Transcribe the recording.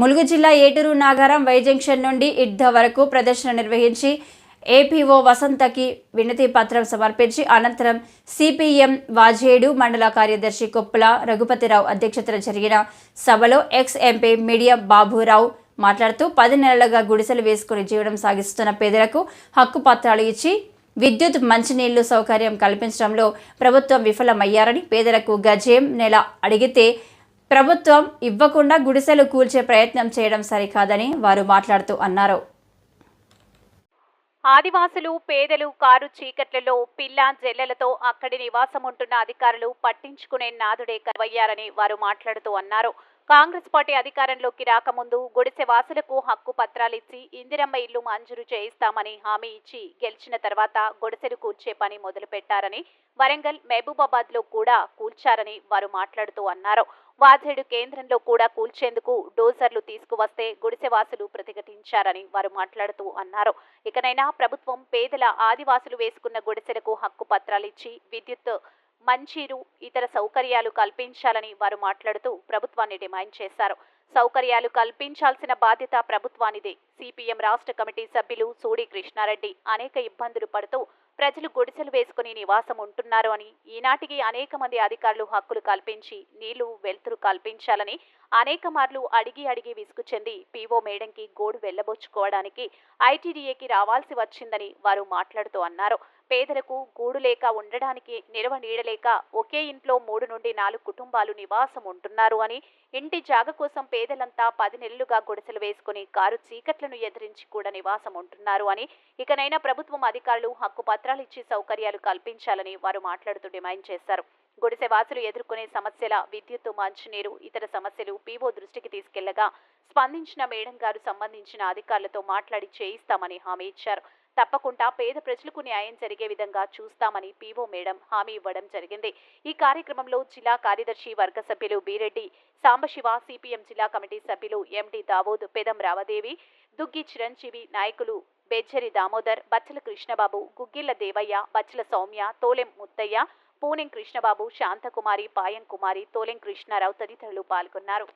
ములుగు జిల్లా ఏటూరు Nagaram Y junction నుండి ఇడ్ద వరకు ప్రదర్శన నిర్వహించి ఏపీఓ వసంతకి వినతి పత్రం సమర్పించి అనంతరం సిపిఎం వాజేడు మండల కార్యదర్శి కొప్పుల రఘుపతిరావు అధ్యక్షతన జరిగిన సభలో ఎక్స్ ఎంపీ మీడియా బాబురావు మాట్లాడుతూ పది నెలలుగా గుడిసెలు వేసుకుని జీవనం సాగిస్తున్న పేదలకు హక్కు పత్రాలు ఇచ్చి విద్యుత్ మంచినీళ్ళు సౌకర్యం కల్పించడంలో ప్రభుత్వం విఫలమయ్యారని పేదలకు గజేం నెల అడిగితే ప్రభుత్వం ఇవ్వకుండా గుడిసెలు కూల్చే ప్రయత్నం చేయడం సరికాదని వారు మాట్లాడుతూ అన్నారు. ఆదివాసులు పేదలు కారు చీకట్లలో పిల్ల జల్లెలతో అక్కడి నివాసం ఉంటున్న అధికారులు పట్టించుకునే నాదుడే కరువయ్యారని వారు మాట్లాడుతూ అన్నారు. కాంగ్రెస్ పార్టీ అధికారంలోకి రాకముందు గుడిసె వాసులకు హక్కు పత్రాలిచ్చి ఇందిరమ్మ ఇల్లు మంజూరు చేయిస్తామని హామీ ఇచ్చి గెలిచిన తర్వాత గుడిసెలు కూల్చే పని మొదలుపెట్టారని వరంగల్ మహబూబాబాద్లో కూడా కూల్చారని వారు మాట్లాడుతూ అన్నారు. వాజేడు కేంద్రంలో కూడా కూల్చేందుకు డోజర్లు తీసుకువస్తే గుడిసెవాసులు ప్రతిఘటించారని వారు మాట్లాడుతూ అన్నారు. ఇకనైనా ప్రభుత్వం పేదల ఆదివాసులు వేసుకున్న గుడిసెలకు హక్కు పత్రాలిచ్చి విద్యుత్ మంచీరు ఇతర సౌకర్యాలు కల్పించాలని వారు మాట్లాడుతూ ప్రభుత్వాన్ని డిమాండ్ చేశారు. సౌకర్యాలు కల్పించాల్సిన బాధ్యత ప్రభుత్వానిదే. సిపిఎం రాష్ట్ర కమిటీ సభ్యులు సూడి కృష్ణారెడ్డి అనేక ఇబ్బందులు పడుతూ ప్రజలు గుడిసెలు వేసుకుని నివాసం ఉంటున్నారు అని ఈనాటికి అనేక మంది అధికారులు హక్కులు కల్పించి నీళ్ళు వెలుతురు కల్పించాలని అనేక మార్లు అడిగి అడిగి విసుగు చెంది పీఓ మేడంకి గోడు వెళ్ళబోచుకోవడానికి ఐటీడీఏకి రావాల్సి వచ్చిందని వారు మాట్లాడుతూ అన్నారు. పేదలకు గూడు లేక ఉండడానికి నిలవ నీడలేక ఒకే ఇంట్లో మూడు నుండి నాలుగు కుటుంబాలు నివాసం ఉంటున్నారు అని ఇంటి జాగ కోసం పేదలంతా పది నెలలుగా గుడిసెలు వేసుకుని కారు చీకట్లను ఎదిరించి కూడా నివాసం ఉంటున్నారు అని ఇకనైనా ప్రభుత్వం అధికారులు హక్కు పత్రాలు ఇచ్చి సౌకర్యాలు కల్పించాలని వారు మాట్లాడుతూ డిమాండ్ చేశారు. గుడిసె వాసులు ఎదుర్కొనే సమస్యల విద్యుత్తు మంచినీరు ఇతర సమస్యలు పీఓ దృష్టికి తీసుకెళ్ళగా స్పందించిన మేడం గారు సంబంధించిన అధికారులతో మాట్లాడి చేయిస్తామని హామీ ఇచ్చారు. తప్పకుండా పేద ప్రజలకు న్యాయం జరిగే విధంగా చూస్తామని పీఓ మేడం హామీ ఇవ్వడం జరిగింది. ఈ కార్యక్రమంలో జిల్లా కార్యదర్శి వర్గ సభ్యులు బీరెడ్డి సాంబశివ సిపిఎం జిల్లా కమిటీ సభ్యులు ఎండి దావోద్ పెదం రావదేవి దుగ్గి చిరంజీవి నాయకులు బెజ్జరి దామోదర్ బచ్చల కృష్ణబాబు గుగ్గిళ్ళ దేవయ్య బచ్చల సౌమ్య తోలెం ముత్తయ్య పూనెం కృష్ణబాబు శాంతకుమారి పాయం కుమారి తోలెం కృష్ణారావు తదితరులు పాల్గొన్నారు.